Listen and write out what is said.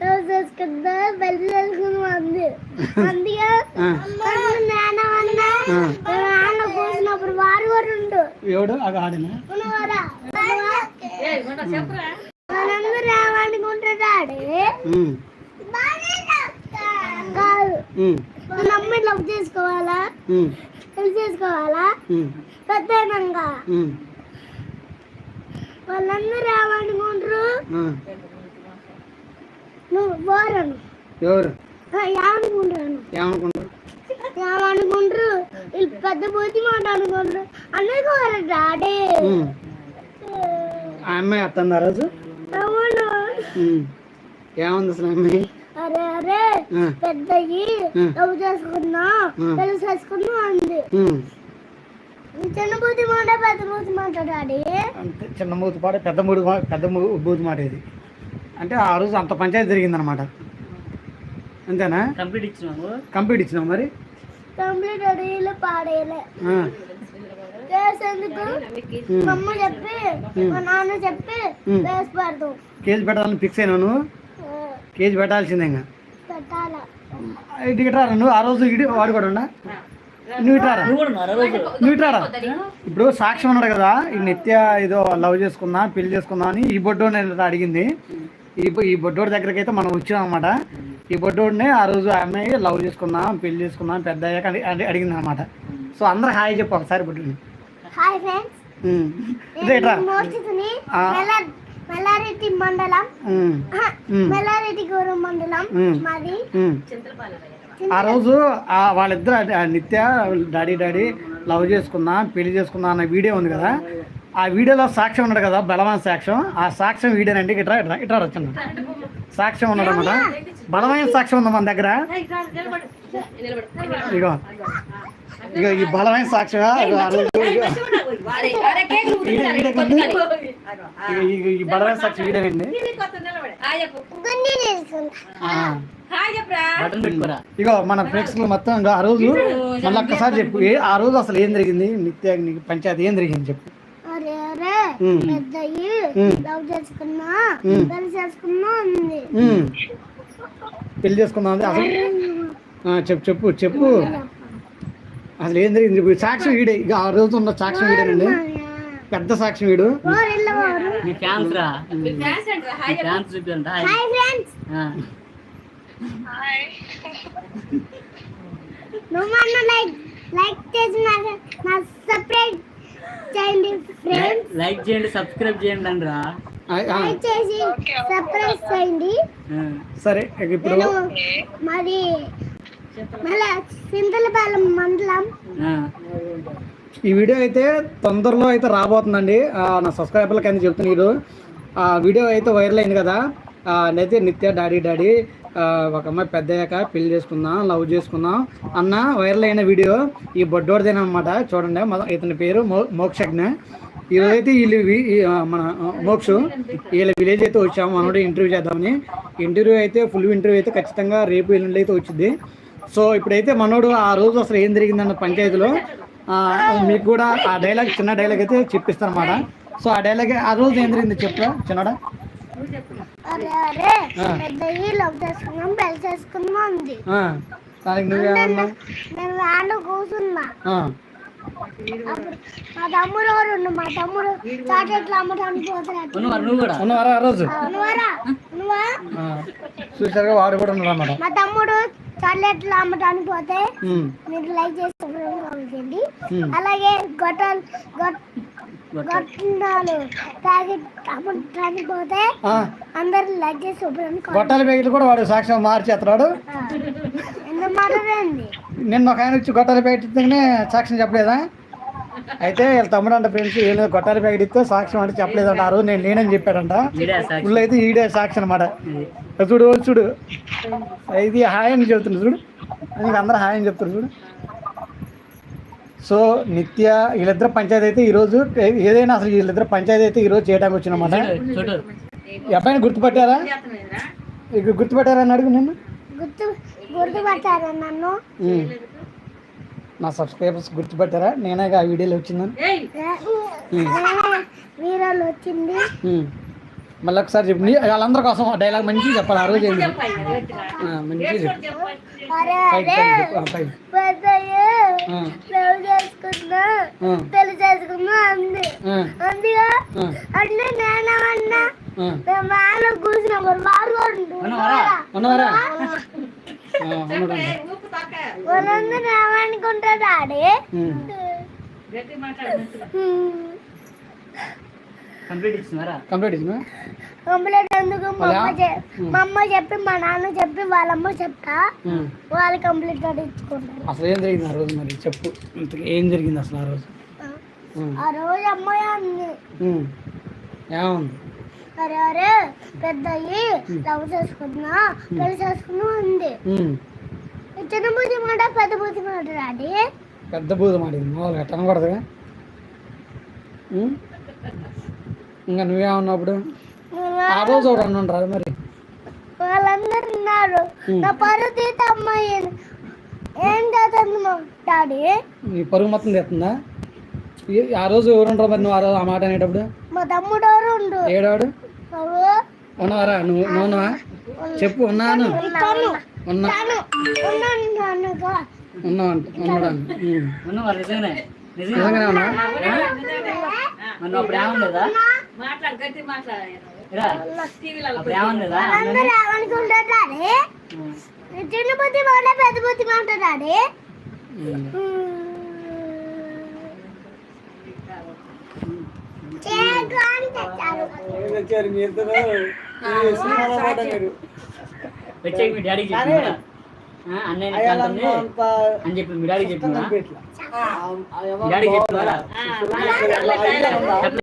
Love చేసుకుందా అంది అందుకే నాన్న నాన్న కూర్చున్నప్పుడు వారు వారు ఉండు ఎవడు ఆడినా మనందరూ కాదు మన అమ్మాయి లవ్ చేసుకోవాలా పెళ్ళి చేసుకోవాలా ఉమ్, వాళ్ళందరూ బోరను ఎవరు? ఏమనుకుంటారు? ఏమనుకుంటారు? వీళ్ళు పెద్ద బుద్ధి మాట అనుకుంటారు. అనుకోరు డాడీ. ఉమ్. ఆ అమ్మాయి ఆ రోజు? అవును. ఏముంది అసలు అమ్మాయి? అరే అరే ఆ. లవ్ చేసుకున్నా. పెళ్ళి చేసుకున్నా అంది. చిన్న బుద్ధి మాట పెద్ద బుద్ధి మాట డాడీ. చిన్న మూతి పాట పెద్ద మూడు పెద్ద బూతి మాట ఇది. అంటే ఆ రోజు అంత పంచాయతీ జరిగిందనమాట అంతేనా? కంప్లీట్ ఇచ్చినాము కంప్లీట్ ఇచ్చినాం మరి? కంప్లీట్ అడిగిలో పాడేయలే. అమ్మ చెప్పి మా నాన్న చెప్పి. వేసి పెడతాం. కేజీ పెట్టాలని ఫిక్స్ అయినా నువ్వు? కేజీ పెట్టాల్సిందే ఇంకా? పెట్టాల. ఇటు ఇట్రా నువ్వు? ఆ రోజు ఇటు వాడు కూడా నువ్వు ఇట్రారా నువ్వు ఇట్రారా ఇప్పుడు సాక్ష్యం ఉన్నాడు కదా ఈ నిత్య ఏదో లవ్ చేసుకుందా పెళ్ళి చేసుకుందా అని ఈ బొడ్డోని ఇలా అడిగింది. ఈ బొడ్డోడి దగ్గరికి అయితే మనం వచ్చాం అనమాట ఈ బొడ్డోడిని ఆ రోజు ఆ అమ్మాయి లవ్ చేసుకుందాం పెళ్ళి చేసుకుందాం పెద్ద అయ్యాక అడి- అడి- అడిగింది అనమాట సో అందరు హాయ్ చెప్పు ఒకసారి బొడ్డుని హాయ్ ఫ్రెండ్స్ ఆ. మెల్లారెడ్డి మండలం ఉమ్. ఆహా, ఉమ్. మెల్లారెడ్డి గౌరవ మండలం ఉమ్. మాది ఉమ్. ఆ రోజు వాళ్ళిద్దరు నిత్య డాడీ డాడీ లవ్ చేసుకుందా పెళ్ళి చేసుకుందా అన్న వీడియో ఉంది కదా ఆ వీడియోలో సాక్ష్యం ఉన్నాడు కదా బలమైన సాక్ష్యం. ఆ సాక్ష్యం వీడియోనండి ఇట్రా ఇట్రా ఇట్రా వచ్చింది సాక్ష్యం ఉన్నాడు అనమాట బలమైన సాక్ష్యం ఉంది మన దగ్గర. ఇగో. ఇగో ఈ బలమైన సాక్ష్యం వీడియో- ఇగో ఈ- బలమైన సాక్ష్యం వీడియోనండి ఇగో మన ప్రేక్షకులు మొత్తం ఇంకా ఆ రోజు మళ్ళీ ఒక్కసారి చెప్పు. ఆ రోజు అసలు ఏం జరిగింది? నిత్య నీకు పంచాయతీ ఏం జరిగింది చెప్పు. పెద్దయ్యి ఉమ్. లవ్ చేసుకున్నా. పెళ్ళి చేసుకున్నా ఉంది. పెళ్ళి చేసుకుందాం అంటే అసలు ఆ, చెప్పు చెప్పు చెప్పు. అసలు ఏం జరిగింది ఇప్పుడు? సాక్ష్యం వీడే ఇక ఆ రోజు ఉన్న సాక్ష్యం వీడేనండి పెద్ద సాక్ష్యం వీడు. నువ్వు అన్న లైక్ లైక్ చేసి నా సపరేట్ చేయండి ఫ్రెండ్స్ లైక్ చేయండి సబ్స్క్రైబ్ చేయండి అండి రా ఆ, ఆ, లైక్ చేసి సర్ప్రైజ్ చేయండి. సరే ఇక ఇప్పుడు మాది మళ్ళా సింతలపాలెం మండలం. ఆ. ఈ వీడియో అయితే తొందరలో అయితే రాబోతుందండి. ఆ, నా సబ్స్క్రైబర్లకి అని చెప్తున్నాను ఆ వీడియో అయితే వైరల్ అయింది కదా. అయితే నిత్య డాడీ డాడీ. ఒక అమ్మాయి పెద్ద పెళ్ళి చేసుకుందాం లవ్ చేసుకుందాం అన్న వైరల్ అయిన వీడియో ఈ బొడ్డోడిదేనమాట చూడండి ఇతని పేరు మో మోక్షజ్ఞ. ఈరోజు అయితే వీళ్ళు మన మోక్ష. వీళ్ళ విలేజ్ అయితే వచ్చాము మనోడు ఇంటర్వ్యూ చేద్దామని. ఇంటర్వ్యూ అయితే ఫుల్ ఇంటర్వ్యూ అయితే ఖచ్చితంగా రేపు ఎల్లుండి అయితే వచ్చింది సో ఇప్పుడైతే మనోడు ఆ రోజు అసలు ఏం జరిగిందన్న పంచాయతీలో మీకు కూడా ఆ డైలాగ్ చిన్న డైలాగ్ అయితే చెప్పిస్తాను అన్నమాట సో ఆ డైలాగ్ ఆ రోజు ఏం జరిగింది చెప్పు చిన్నడా? దానికి నువ్వేమన్నా నేను కూర్చున్నా మా తమ్ముడు మా తమ్ముడు అమ్మడానికి రోజు? చూసారుగా వాడు కూడా అన్నమాట. మా తమ్ముడు చాక్లెట్లు అమ్మడానికి పోతే మీరు లైక్ చేసి. అలాగే గొట్టలు గొట్- గొట్టాలు ప్యాకెట్లు కూడా వాడు సాక్ష్యం మార్చి ఎత్తాడు ఎందుకు మాట్లాడండి? నిన్న ఒక ఆయన వచ్చి గొట్టాల ప్యాకెట్ ఇస్తేనే సాక్ష్యం చెప్పలేదా? అయితే వీళ్ళ తమ్ముడు అంట ఫ్రెండ్స్ వీళ్ళు గొట్టాల ప్యాకెట్ ఇస్తే సాక్ష్యం అంటే చెప్పలేదంట ఆ రోజు నేను నేనని చెప్పాడంట ఫుల్ అయితే ఈడే సాక్షి అనమాట చూడు చూడు. ఇది హాయ్ అని చెప్తుంది చూడు. నీకు అందరూ హాయ్ అని చెప్తారు చూడు. సో నిత్య వీళ్ళిద్దరు పంచాయతీ అయితే ఈరోజు ఏదైనా అసలు వీళ్ళిద్దరు పంచాయతీ అయితే ఈరోజు చేయడానికి వచ్చినమాట. ఈ అబ్బాయిని గుర్తుపట్టారా? ఇక గుర్తుపట్టారా అని అడుగు నేను గుర్తు గుర్తుపట్టారా నన్ను? ఉమ్. నా సబ్స్క్రైబర్స్ గుర్తుపట్టారా? నేనే ఆ వీడియోలో వచ్చిందని. వీరాలు వచ్చింది. మళ్ళీ ఒకసారి చెప్పు. నీ- వాళ్ళందరి కోసం డైలాగ్ మంచిగా చెప్పాలి ఆ రోజు ఆ, మంచిగా చెప్పు. పెళ్ళి చేసుకున్నా అంది. అందుగా అంటే నేనేమన్నా. వాళ్ళందరూ ఏమనుకుంటారు. కంప్లీట్ ఇచ్చినారా? కంప్లీట్ ఇచ్చిన? కంప్లీట్ ఎందుకు? మా అమ్మ చెప్పి మా నాన్న చెప్పి వాళ్ళమ్మ చెప్తా. వాళ్ళు కంప్లీట్గా ఇచ్చుకుంటారు అసలు ఏం జరిగింది ఆ రోజు మరి? చెప్పు. ఇంతకీ ఏం జరిగింది అసలు ఆ రోజు. ఆ రోజు అమ్మాయి అంది. ఏముంది? అరే అరే పెద్దయ్యి లవ్ చేసుకున్నా పెళ్ళి చేసుకున్నా అంది. ఉమ్. చిన్న బుద్ధి మాట పెద్ద బుద్ధి మాట డాడీ పెద్ద బూదం ఆడింది మామూలుగా అనకూడదుగా ఉమ్. ఇంకా నువ్వేమన్నప్పుడు ఆ రోజు ఒకటి అన్నుండ్రా మరి? వాళ్ళందరూ ఉన్నారు. నా పరువు తీత అమ్మాయి ఏం చేస్తుంది డాడీ? నీ పరుగు మొత్తం తెస్తుందా? ఈ- ఆ రోజు ఎవరుంటారు మరి నువ్వు ఆ రోజు ఆ మాట అనేటప్పుడు? మా తమ్ముడు ఎవరు ఉండు? ఏడాడు? నువ్వు ఉన్నావారా నువ్వు నువ్వు ఉన్నావా చెప్పు ఉన్నాను. తను ఉన్నా. ఉన్నాను అంట ఉన్నాడు డాడీ చిన్న బుద్ధి మాట పెద్ద బుద్ధి మాట డాడీ మీ డాడీకి అన్నయ్య అని చెప్పి మీ డాడీకి చెప్పినా డాడీకి చెప్పినారా